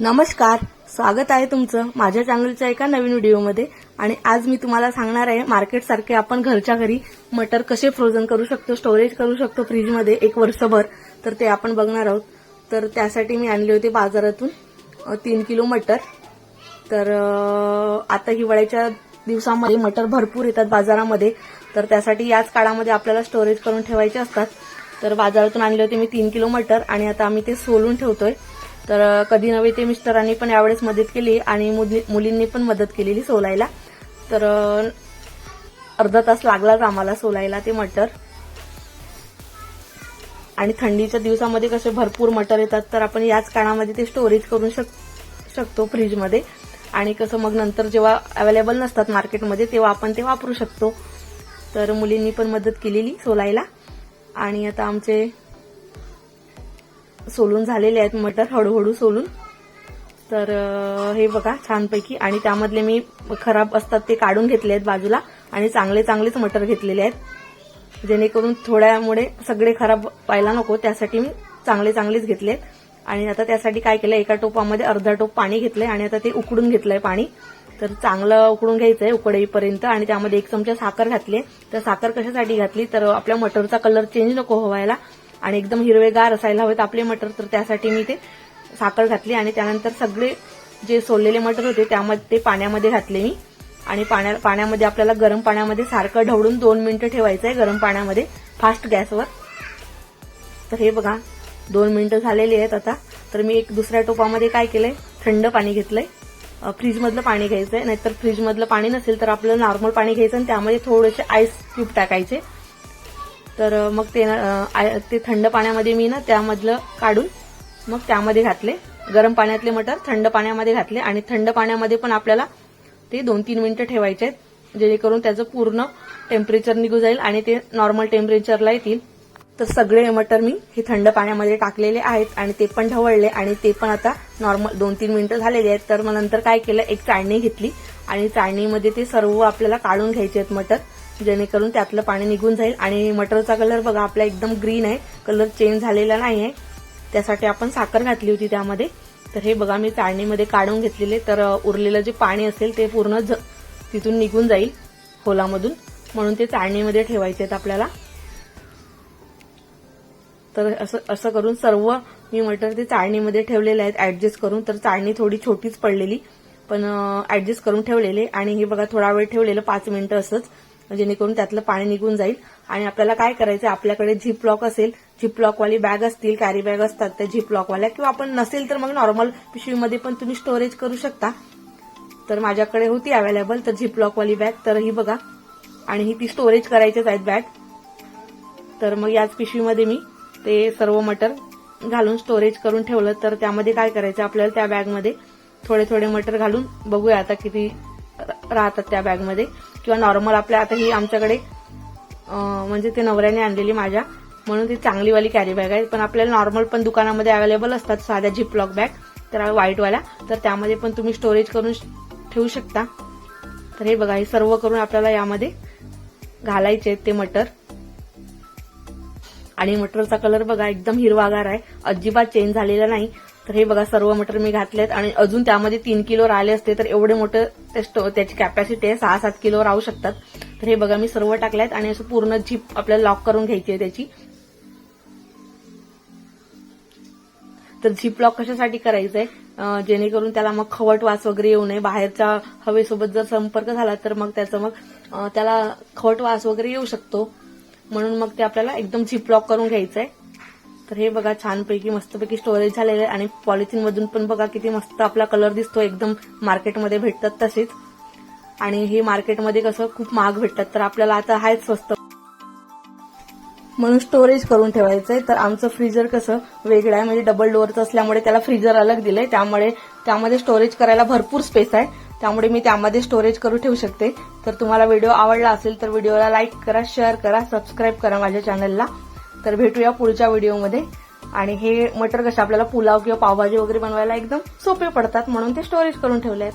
नमस्कार स्वागत आहे तुमचं माझ्या चॅनलच्या एका नवीन व्हिडिओमध्ये. आणि आज मी तुम्हाला सांगणार आहे मार्केटसारखे आपण घरच्या घरी मटर कसे फ्रोझन करू शकतो स्टोरेज करू शकतो फ्रीजमध्ये एक वर्षभर. तर ते आपण बघणार आहोत. तर त्यासाठी मी आणले होते बाजारातून तीन किलो मटर. तर आता हिवाळ्याच्या दिवसामध्ये मटर भरपूर येतात बाजारामध्ये. तर त्यासाठी याच काळामध्ये आपल्याला स्टोरेज करून ठेवायचे असतात. तर बाजारातून आणले होते मी तीन किलो मटर आणि आता आम्ही ते सोलून ठेवतोय. तर कधी नव्हे ते मिस्टरांनी पण यावेळेस मदत केली आणि मुली- मुलींनी पण मदत केलेली सोलायला. तर अर्धा तास लागलाच आम्हाला सोलायला ते मटर. आणि थंडीच्या दिवसामध्ये कसे भरपूर मटर येतात तर आपण याच काळामध्ये ते स्टोरेज करू शक शकतो फ्रीजमध्ये आणि कसं मग नंतर जेव्हा अवेलेबल नसतात मार्केटमध्ये तेव्हा आपण ते वापरू शकतो. तर मुलींनी पण मदत केलेली सोलायला. आणि आता आमचे सोलून झालेले आहेत मटर हळूहळू सोलून. तर हे बघा छानपैकी. आणि त्यामधले मी खराब असतात ते काढून घेतले आहेत बाजूला. आणि चांगले चांगलेच मटर घेतलेले आहेत. जेणेकरून थोड्यामुळे सगळे खराब व्हायला नको. त्यासाठी मी चांगले चांगलेच घेतले आणि आता त्यासाठी काय केलं एका टोपामध्ये अर्धा टोप पाणी घेतलंय. आणि आता ते उकडून घेतलंय पाणी. तर चांगलं उकडून घ्यायचंय उकडईपर्यंत. आणि त्यामध्ये एक चमचा साखर घातली तर साखर कशासाठी घातली? तर आपल्या मटरचा कलर चेंज नको व्हायला. आणि एकदम हिरवेगार असायला हवेत आपले मटर तर त्यासाठी मी ते साखर घातली आणि त्यानंतर सगळे जे सोललेले मटर होते त्यामध्ये ते पाण्यामध्ये घातले मी. आणि पाण्या पाण्यामध्ये आपल्याला गरम पाण्यामध्ये सारखं ढवळून दोन मिनिटं ठेवायचं आहे गरम पाण्यामध्ये फास्ट गॅसवर. तर हे बघा दोन मिनिटं झालेली आहेत आता. तर मी एक दुसऱ्या टोपामध्ये काय केलंय? थंड पाणी घेतलंय. फ्रीजमधलं पाणी घ्यायचंय. नाहीतर फ्रीजमधलं पाणी नसेल तर आपलं नॉर्मल पाणी घ्यायचं आणि त्यामध्ये थोडेसे आईस क्यूब टाकायचे. तर मग ते ते थंड पाण्यामध्ये मी ना त्यामधलं काढून मग त्यामध्ये घातले. गरम पाण्यातले मटर थंड पाण्यामध्ये घातले आणि थंड पाण्यामध्ये पण आपल्याला ते दोन तीन मिनिटं ठेवायचे आहेत जेणेकरून त्याचं पूर्ण टेम्परेचर निघून जाईल आणि ते नॉर्मल टेम्परेचरला येतील. तर सगळे मटर मी हे थंड पाण्यामध्ये टाकलेले आहेत आणि ते पण ढवळले आणि ते पण आता नॉर्मल दोन तीन मिनिटं झालेले आहेत. तर मग नंतर काय केलं एक चाळणी घेतली आणि चाळणीमध्ये ते सर्व आपल्याला काढून घ्यायचे आहेत मटर. जेणेकरून त्यातलं पाणी निघून जाईल. आणि मटरचा कलर बघा आपला एकदम ग्रीन आहे. कलर चेंज झालेला नाही आहे त्यासाठी आपण साखर घातली होती त्यामध्ये. तर हे बघा मी चाळणीमध्ये काढून घेतलेले. तर उरलेलं जे पाणी असेल ते पूर्ण तिथून निघून जाईल होलामधून म्हणून ते चाळणीमध्ये ठेवायचे आहेत आपल्याला. तर असं असं करून सर्व मी मटर ते चाळणीमध्ये ठेवलेले आहेत. ऍडजस्ट करून. तर चाळणी थोडी छोटीच पडलेली. पण ऍडजस्ट करून ठेवलेले. आणि हे बघा थोडा वेळ ठेवलेलं पाच मिनिटं असंच. म्हणजे जेणेकरून त्यातलं पाणी निघून जाईल. आणि आपल्याला काय करायचं आपल्याकडे झिप लॉक असेल झिप लॉकवाली बॅग असतील कॅरी बॅग असतात त्या झिप लॉकवाल्या किंवा आपण नसेल तर मग नॉर्मल पिशवीमध्ये पण तुम्ही स्टोरेज करू शकता. तर माझ्याकडे होती अवेलेबल तर झिप लॉकवाली बॅग तर ही बघा. आणि ही ती स्टोरेज करायचीच आहेत बॅग. तर मग याच पिशवीमध्ये मी ते सर्व मटर घालून स्टोरेज करून ठेवलं. तर त्यामध्ये काय करायचं आपल्याला त्या बॅगमध्ये थोडे थोडे मटर घालून बघूया आता किती राहतात त्या बॅगमध्ये. किंवा नॉर्मल आपल्या आता ही आमच्याकडे म्हणजे ते नवऱ्याने आणलेली माझ्या म्हणून ती चांगलीवाली कॅरी बॅग आहे. पण आपल्याला नॉर्मल पण दुकानामध्ये अवेलेबल असतात साध्या झिपलॉक बॅग तर व्हाईटवाल्या तर त्यामध्ये पण तुम्ही स्टोरेज करून ठेवू शकता. तर हे बघा हे सर्व करून आपल्याला यामध्ये घालायचे आहेत ते मटर. आणि मटरचा कलर बघा एकदम हिरवागार आहे. अजिबात चेंज झालेला नाही. तर हे बघा सर्व मटर मी घातलेत आणि अजून त्यामध्ये तीन किलो राहिले असते तर एवढे मोठं त्याची कॅपॅसिटी आहे सहा सात किलो राहू शकतात. तर हे बघा मी सर्व टाकल्यात आणि असं पूर्ण झीप आपल्याला लॉक करून घ्यायची आहे त्याची. तर झिप लॉक कशासाठी करायचंय? जेणेकरून त्याला मग खवट वास वगैरे येऊ नये. बाहेरच्या हवेसोबत जर संपर्क झाला तर मग त्याचं मग त्याला खवट वास वगैरे येऊ शकतो. म्हणून मग ते आपल्याला एकदम झिप लॉक करून घ्यायचंय. तर हे बघा छानपैकी मस्तपैकी स्टोरेज झालेलं आहे. आणि पॉलिथिन मधून पण बघा किती मस्त आपला कलर दिसतो. एकदम मार्केटमध्ये भेटतात तसेच. आणि हे मार्केटमध्ये कसं खूप महाग भेटतात. तर आपल्याला आता आहेच स्वस्त. म्हणून स्टोरेज करून ठेवायचंय. तर आमचं फ्रीजर कसं वेगळं आहे. म्हणजे डबल डोअरचं असल्यामुळे त्याला फ्रीजर अलग दिलंय. त्यामुळे त्यामध्ये स्टोरेज करायला भरपूर स्पेस आहे. त्यामुळे मी त्यामध्ये स्टोरेज करू ठेवू शकते. तर तुम्हाला व्हिडिओ आवडला असेल तर व्हिडिओला लाईक करा शेअर करा सबस्क्राईब करा माझ्या चॅनलला तर भेटूया पुढच्या व्हिडिओमध्ये. आणि हे मटर कसे आपल्याला पुलाव किंवा पावभाजी वगैरे बनवायला एकदम सोपे पडतात म्हणून ते स्टोरेज करून ठेवले आहेत